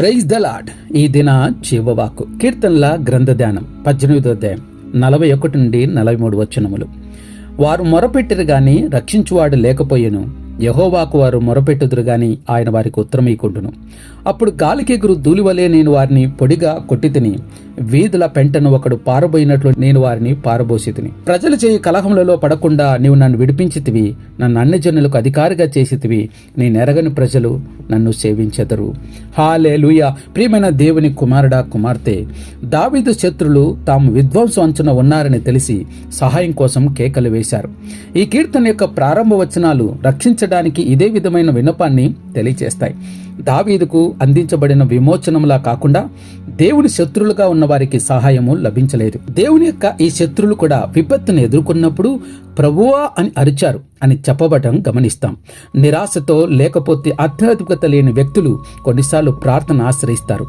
Praise the lord ఈ దిన జీవవాకు కీర్తనల గ్రంథ ధ్యానం పద్దెనిమిదో అధ్యాయం నలభై ఒకటి నుండి నలభై మూడు వచనములు. వారు మొరపెట్టిరు గాని రక్షించువాడు లేకపోయెను. యహోవాకు వారు మొరపెట్టుదురు గాని ఆయన వారికి ఉత్తరమీకుంటును అప్పుడు గాలికెగురు ధూళివలే నేను వారిని పొడిగా కొట్టి తిని వీధుల పెంటను ఒకడు పారబోయినట్లు నేను వారిని పారబోసితిని. ప్రజలు చేయి కలహములలో పడకుండా నీవు నన్ను విడిపించితివి నన్ను అన్నజనులకు అధికారిగా చేసితివి నేను ఎరగని ప్రజలు నన్ను సేవించెదరు. హాలే లూయ ప్రియమైన దేవుని కుమారుడా కుమార్తె! దావీదు శత్రులు తాము విధ్వంసం అంచున ఉన్నారని తెలిసి సహాయం కోసం కేకలు వేశారు. ఈ కీర్తన యొక్క ప్రారంభ వచనాలు రక్షించడానికి ఇదే విధమైన విన్నపాన్ని తెలియజేస్తాయి దావీదుకు అందించబడిన విమోచనంలా కాకుండా దేవుని శత్రులుగా ఉన్న వారికి సహాయము లభించలేదు. దేవుని యొక్క ఈ శత్రులు కూడా విపత్తును ఎదుర్కొన్నప్పుడు ప్రభువా అని అరిచారు అని చెప్పబడటం గమనిస్తాం. నిరాశతో లేకపోతే అత్యధికత లేని వ్యక్తులు కొన్నిసార్లు ప్రార్థన ఆశ్రయిస్తారు.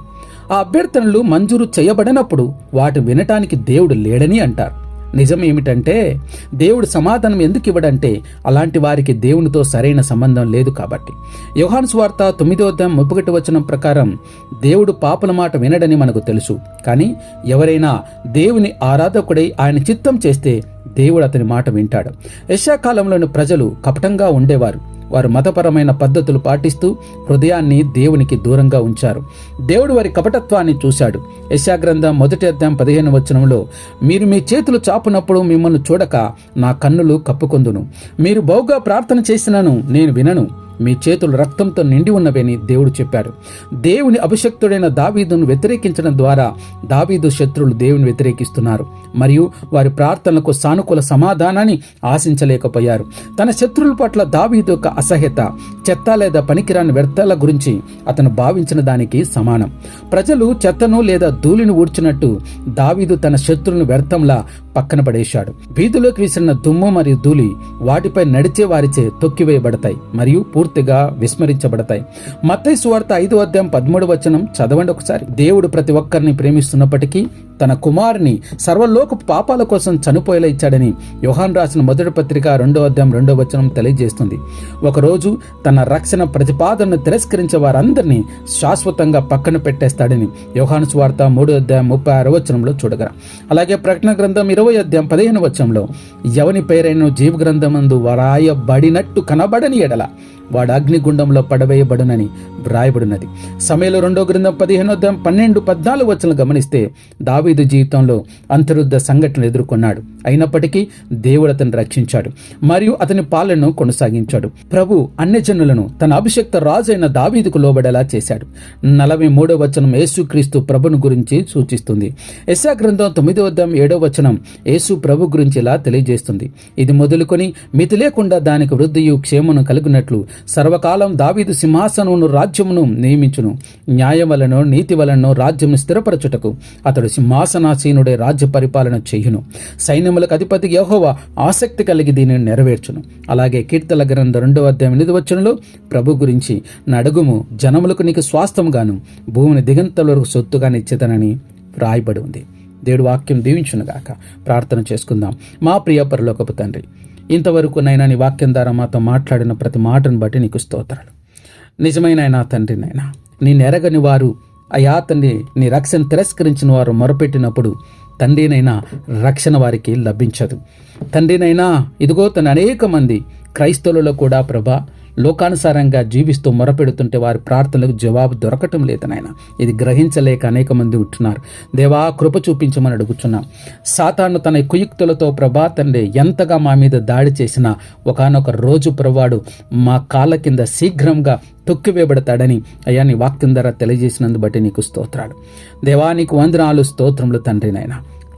ఆ అభ్యర్థనలు మంజూరు చేయబడినప్పుడు వాటి వినటానికి దేవుడు లేడని అంటారు. నిజం ఏమిటంటే దేవుడు సమాధానం ఎందుకు ఇవ్వడంటే అలాంటి వారికి దేవునితో సరైన సంబంధం లేదు కాబట్టి. యోహాన్ స్వార్త తొమ్మిదో అధ్యాయం ముప్పగటి వచనం ప్రకారం దేవుడు పాపల మాట వినడని మనకు తెలుసు. కానీ ఎవరైనా దేవుని ఆరాధకుడై ఆయన చిత్తం చేస్తే దేవుడు అతని మాట వింటాడు. యశాకాలంలోని ప్రజలు కపటంగా ఉండేవారు. వారు మతపరమైన పద్ధతులు పాటిస్తూ హృదయాన్ని దేవునికి దూరంగా ఉంచారు. దేవుడు వారి కపటత్వాన్ని చూశాడు. యశాగ్రంథం మొదటి అధ్యాయం పదిహేను వచనంలో మీరు మీ చేతులు చాపునప్పుడు మిమ్మల్ని చూడక నా కన్నులు కప్పుకొందును. మీరు బహుగా ప్రార్థన చేసినను నేను వినను. మీ చేతులు రక్తంతో నిండి ఉన్నవని దేవుడు చెప్పాడు. దేవుని అభిషక్తుడైన దావీదును వ్యతిరేకించడం ద్వారా దావీదు శత్రువులు దేవుని వ్యతిరేకిస్తున్నారు. మరియు వారి ప్రార్థనలకు సానుకూల సమాధానాన్ని ఆశించలేకపోయారు. తన శత్రువుల పట్ల దావీదు యొక్క అసహ్యత చెత్త లేదా పనికిరాని వ్యర్థాల గురించి అతను భావించిన దానికి సమానం. ప్రజలు చెత్తను లేదా ధూళిని ఊడ్చినట్టు దావీదు తన శత్రువులను వ్యర్థంలా పక్కన పడేశాడు. వీధిలోకి విసిరిన దుమ్ము మరియు ధూళి వాటిపై నడిచే వారిచే తొక్కివేయబడతాయి మరియు పూర్తిగా విస్మరించబడతాయి. మత్తయి సువార్త ఐదు అధ్యాయం పదమూడు వచనం చదవండి ఒకసారి. దేవుడు ప్రతి ఒక్కరిని ప్రేమిస్తున్నప్పటికీ తన కుమారుని సర్వలోక పాపాల కోసం చనిపోయేలా ఇచ్చాడని యోహాన్ రాసిన మొదటి పత్రిక రెండో అధ్యాయం రెండో వచనం తెలియజేస్తుంది. ఒకరోజు తన రక్షణ ప్రతిపాదనను తిరస్కరించే వారందరినీ శాశ్వతంగా పక్కన పెట్టేస్తాడని యోహాను స్వార్త మూడో అధ్యాయం ముప్పై ఆరో వచనంలో చూడగల. అలాగే ప్రకటన గ్రంథం ఇరవై అధ్యాయం పదిహేను వచనంలో ఎవని పేరైన జీవ గ్రంథమందు వరాయబడినట్టు కనబడని ఎడల. వాడు అగ్నిగుండంలో పడవేయబడునని వ్రాయబడినది. సమయంలో రెండో గ్రంథం పదిహేనో పన్నెండు పద్నాలుగు వచనం గమనిస్తే దావీదు జీవితంలో అంతరుద్ధ సంఘటనలు ఎదుర్కొన్నాడు. అయినప్పటికీ దేవుడు అతను రక్షించాడు మరియు అతని పాలనను కొనసాగించాడు. ప్రభు అన్యజనులను తన అభిషక్త రాజు అయిన దావీదుకు లోబడేలా చేశాడు. నలభై మూడో వచనం యేసుక్రీస్తు ప్రభును గురించి సూచిస్తుంది. యశా గ్రంథం తొమ్మిదో అధ్యాయం ఏడో వచనం యేసు ప్రభు గురించి ఇలా తెలియజేస్తుంది. ఇది మొదలుకొని మితి లేకుండా దానికి వృద్ధియు క్షేమను కలిగినట్లు సర్వకాలం దావీదు సింహాసనమును రాజ్యమును నియమించును. న్యాయం వలన నీతి వలన రాజ్యమును స్థిరపరచుటకు అతడు సింహాసనాసీనుడే రాజ్య పరిపాలన చేయును. సైన్యములకు అధిపతి యహోవా ఆసక్తి కలిగి దీనిని నెరవేర్చును. అలాగే కీర్తల గ్రంథ రెండవ అధ్యాయం ఎనిమిది వచ్చనంలో ప్రభు గురించి నడుగుము జనములకు నీకు స్వాస్థముగాను భూమిని దిగంతల వరకు సొత్తుగా నిచ్చేతనని రాయబడి ఉంది. దేవుడు వాక్యం దీవించునుగాక. ప్రార్థన చేసుకుందాం. మా ప్రియ పరలోకపు తండ్రి ఇంతవరకు నైనా నీ వాక్యం ద్వారా మాతో మాట్లాడిన ప్రతి మాటను బట్టి నీకు స్తోత్రాలు. నిజమైన నా తండ్రి నైనా. నీ నెరగని వారు అయా తండ్రి నీ రక్షణ తిరస్కరించిన వారు మొరపెట్టినప్పుడు తండ్రినైనా రక్షణ వారికి లభించదు. తండ్రినైనా ఇదిగో తన అనేక మంది క్రైస్తవులలో కూడా ప్రభా లోకానుసారంగా జీవిస్తూ మొరపెడుతుంటే వారి ప్రార్థనలకు జవాబు దొరకటం లేదు నాయన. ఇది గ్రహించలేక అనేక మంది ఉంటున్నారు. దేవా కృప చూపించమని అడుగుచున్నాం. సాతాను తన కుయుక్తులతో ప్రభా తండ్రి ఎంతగా మా మీద దాడి చేసినా ఒకనొక రోజు ప్రవాడు మా కాళ్ళ కింద శీఘ్రంగా తొక్కివేయబడతాడని అయ్యా నీ వాక్యం ద్వారా తెలియజేసినందు బట్టి నీకు స్తోత్రాలు. దేవా నీకు వందనాలు స్తోత్రములు తండ్రి నాయన.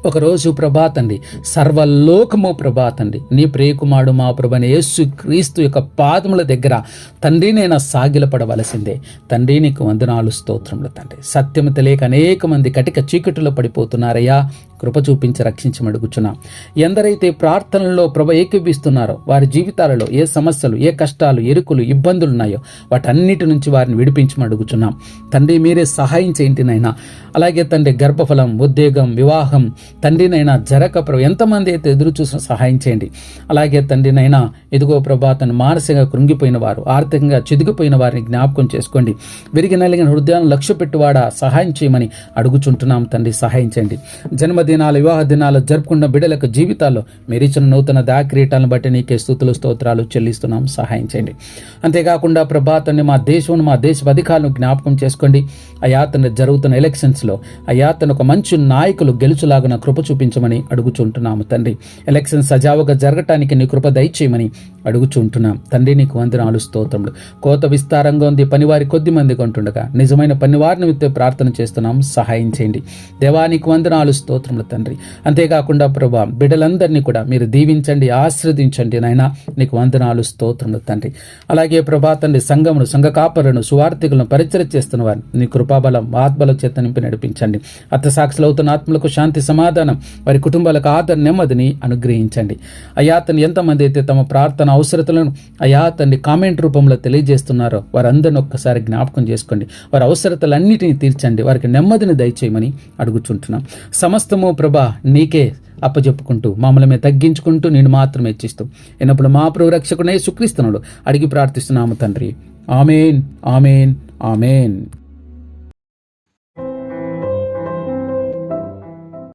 ఒకరోజు ప్రభాతండి. సర్వలోకము ప్రభాతండి. నీ ప్రియకుమారుడు మా ప్రభని యేసు క్రీస్తు యొక్క పాదముల దగ్గర తండ్రి నేను సాగిలపడవలసిందే. తండ్రి నీకు వందనాలు స్తోత్రములు తండ్రి. సత్యము తెలియక అనేక మంది కటిక చీకటిలో పడిపోతున్నారయ్యా. కృప చూపించి రక్షించమడుగుచున్నాం ఎందరైతే ప్రార్థనల్లో ప్రభ ఏకీభిస్తున్నారో వారి జీవితాలలో ఏ సమస్యలు ఏ కష్టాలు ఎరుకులు ఇబ్బందులు ఉన్నాయో వాటన్నిటి నుంచి వారిని విడిపించమడుగుచున్నాం తండ్రి మీరే సహాయం చేయండినైనా అలాగే తండ్రి గర్భఫలం ఉద్యోగం వివాహం తండ్రినైనా జరక ప్రభు ఎంతమంది అయితే ఎదురు చూసిన సహాయం చేయండి. అలాగే తండ్రినైనా ఇదిగో ప్రభా తను మానసికంగా కృంగిపోయిన వారు ఆర్థికంగా చిదిగిపోయిన వారిని జ్ఞాపకం చేసుకోండి. విరిగి నలిగిన హృదయాలను లక్ష్య పెట్టువాడా సహాయం చేయమని అడుగుచుంటున్నాం తండ్రి సహాయం చేయండి. జన్మదినాలు వివాహ దినాలు జరుపుకున్న బిడ్డలకు జీవితాల్లో మీరిచ్చిన నూతన దాకిరీటాలను బట్టి నీకే స్థుతులు స్తోత్రాలు చెల్లిస్తున్నాం. సహాయం చేయండి. అంతేకాకుండా ప్రభాతాన్ని మా దేశం మా దేశ అధికారులను జ్ఞాపకం చేసుకోండి. ఆ తండ్రి జరుగుతున్న ఎలక్షన్స్లో అయా తన ఒక మంచి నాయకులు గెలుచులాగిన కృప చూపించమని అడుగుచుంటున్నాము తండ్రి. ఎలక్షన్ సజావుగా జరగటానికి నీ కృప దయచేయమని అడుగుచుంటున్నాం. తండ్రి నీకు వందనాలు స్తోత్రములు. కోత విస్తారంగా ఉంది పనివారి కొద్ది మంది కొంటుండగా నిజమైన పనివారిని విత్తే ప్రార్థన చేస్తున్నాం. సహాయం చేయండి. దేవానికి వందనాలు స్తోత్రములు. తండ్రి. అంతేకాకుండా ప్రభా బిడ్డలందరినీ కూడా మీరు దీవించండి ఆశ్రదించండి నాయన. నీకు వందనాలు స్తోత్రములు తండ్రి. అలాగే ప్రభా తండ్రి సంఘమును సంఘ కాపరులను సువార్థికులను పరిచయం చేస్తున్న వారిని నీ కృపాబలం ఆత్మల చేత నింపి నడిపించండి. అర్థసాక్షులు అవుతున్న ఆత్మలకు శాంతి సమాధానం వారి కుటుంబాలకు ఆదర నెమ్మదిని అనుగ్రహించండి. అయ్యా అతను ఎంతమంది అయితే తమ ప్రార్థన అవసరతలను అయా తండ్రి కామెంట్ రూపంలో తెలియజేస్తున్నారో వారందరిని ఒక్కసారి జ్ఞాపకం చేసుకోండి. వారి అవసరతలన్నిటినీ తీర్చండి. వారికి నెమ్మదిని దయచేయమని అడుగుచుంటున్నాం. సమస్తము ప్రభా నీకే అప్పచెప్పుకుంటూ మమ్మల్ని మేము తగ్గించుకుంటూ నేను మాత్రం హెచ్చిస్తూ. ఎన్నప్పుడు మా ప్రభు రక్షకునే సుక్రీస్తునుడు అడిగి ప్రార్థిస్తున్నాము తండ్రి. Amen amen amen.